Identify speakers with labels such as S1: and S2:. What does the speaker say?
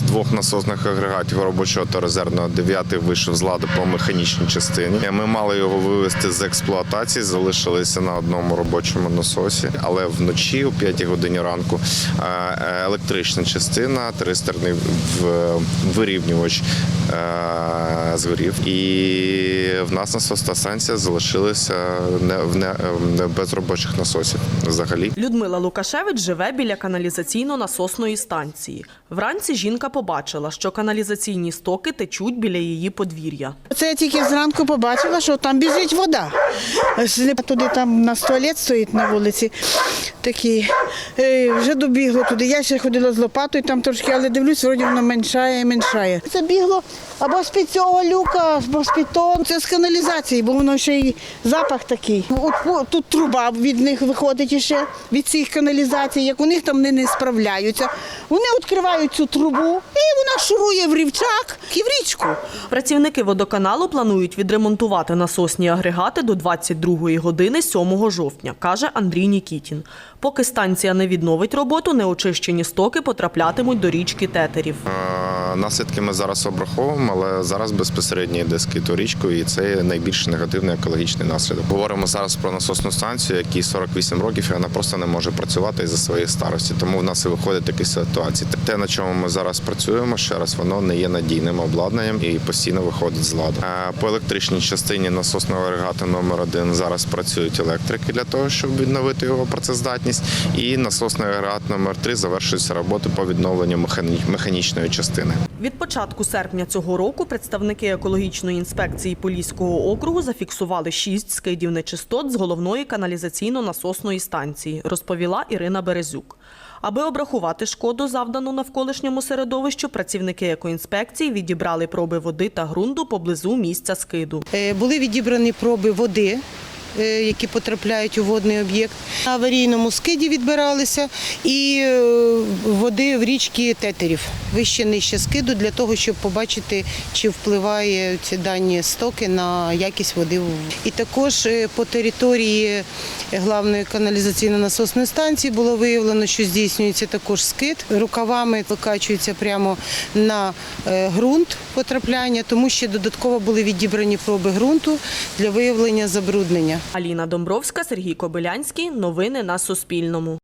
S1: двох насосних агрегатів робочого та резервного дев'ятий вийшов з ладу по механічній частині. Ми мали його вивести з експлуатації, залишилися на одному робочому насосі, але вночі, о 5 годині ранку, е, е, електрична частина, тристерний вирівнювач е, згорів. І в нас насосна станція залишилася без робочих насосів взагалі.
S2: Людмила Лукашевич живе біля каналізаційно-насосної станції. Вранці жінка побачила, що каналізаційні стоки течуть біля її подвір'я.
S3: Це я тільки зранку побачила, що там біжить вода. Туди там у нас туалет стоїть на вулиці. Такий. Е, Вже добігло туди. Я ще ходила з лопатою там трошки, але дивлюсь, вроді воно меншає і меншає. Це бігло або з-під цього люка, або з-під того. Це з каналізації, бо воно ще й запах такий. От тут труба від них виходить іще, від цих каналізацій. Як у них там вони не справляються. Вони відкривають цю трубу і вона шурує в рівчак і в річку.
S2: Працівники водоканалу планують відремонтувати насосні агрегати до 22 години 7 жовтня, каже Андрій Нікітін. Поки станція не відновить роботу, неочищені стоки потраплятимуть до річки Тетерів.
S1: Наслідки ми зараз обраховуємо, але зараз безпосередньо йде скид у річку, і це найбільш негативний екологічний наслідок. Говоримо зараз про насосну станцію, якій 48 років, і вона просто не може працювати із-за своєї старості. Тому в нас і виходить такі ситуації. Те, на чому ми зараз працюємо, ще раз воно не є надійним обладнанням і постійно виходить з ладу. Е, По електричній частині насосного агрегату номер 1 зараз працюють електрики для того, щоб відновити його працездатність. І насосний агрегат номер 3 завершується роботи по відновленню механі- механічної частини.
S2: Від початку серпня цього року представники екологічної інспекції Поліського округу зафіксували шість скидів нечистот з головної каналізаційно-насосної станції, розповіла Ірина Березюк. Аби обрахувати шкоду, завдану навколишньому середовищу, працівники екоінспекції відібрали проби води та ґрунту поблизу місця скиду.
S4: Е, Були відібрані проби води, які потрапляють у водний об'єкт. На аварійному скиді відбиралися і е, води в річці тетерів, вище нижче скиду, для того, щоб побачити, чи впливає ці дані стоки на якість води. І також е, по території главної каналізаційно-насосної станції було виявлено, що здійснюється також скид. Рукавами викачується прямо на е, ґрунт потрапляння, тому що додатково були відібрані проби ґрунту для виявлення забруднення.
S2: Аліна Домбровська, Сергій Кобилянський. Новини на Суспільному.